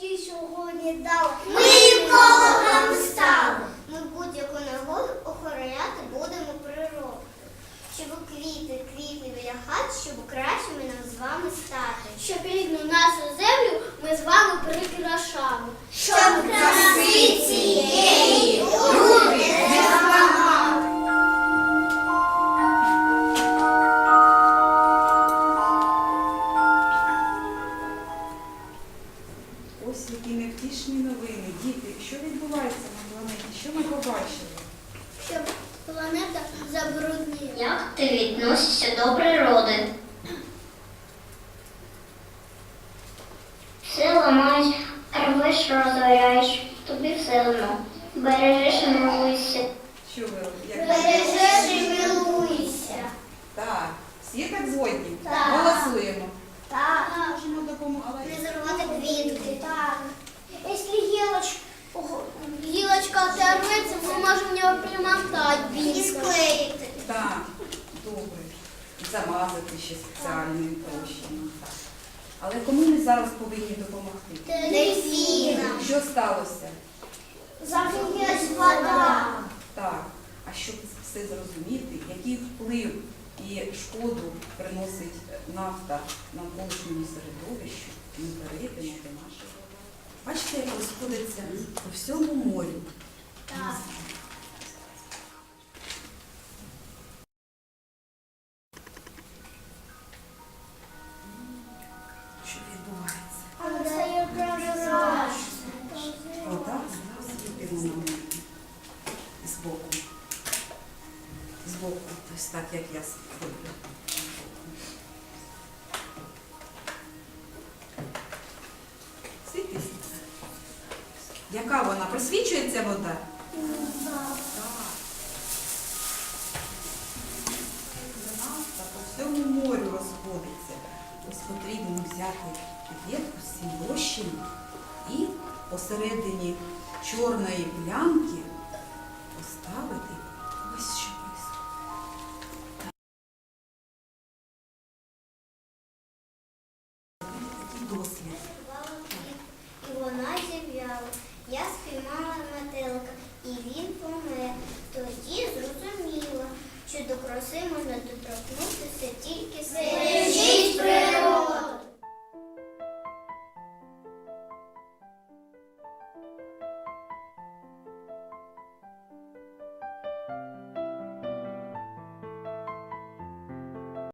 батьки сьогодні дали. Ми екологами стали. Ми будь-яку нагоду охороняти будемо природу. Щоб квіти, квіти виляхати, хат, щоб кращими нам з вами стати. Щоб рідну нашу землю ми з вами прикрашали. Які невтішні новини. Діти, що відбувається на планеті? Що ми побачили? Щоб планета забруднила. Як ти відносишся до природи? Все ламаєш, рвеш, розоряєш, тобі все одно. Бережеш, і милуєшся. Що ви як Бережеш і милуйся. Так, всі так згодні? Так. Голосуємо. І склеїти. Так, добре. Замазати ще спеціальним розчином. Але кому ми зараз повинні допомогти? Дельфінам. Що сталося? Загорілась вода. Так, а щоб все зрозуміти, який вплив і шкоду приносить нафта навколишньому середовищу, ми перейдемо до нашого. Бачите, як розходиться по всьому морю. Так. Світимо на мене. Збоку. Збоку. Ось так, як я роблю. Світись. Яка вона? Просвічується вода? Так. По всьому морю розходиться. Потрібно взяти піпетку з і посередині чорної плямки поставити ось що І вона зів'яла. Я спіймала метелика, і він помер. Тоді зрозуміла, що до краси можна доторкнутися тільки силою.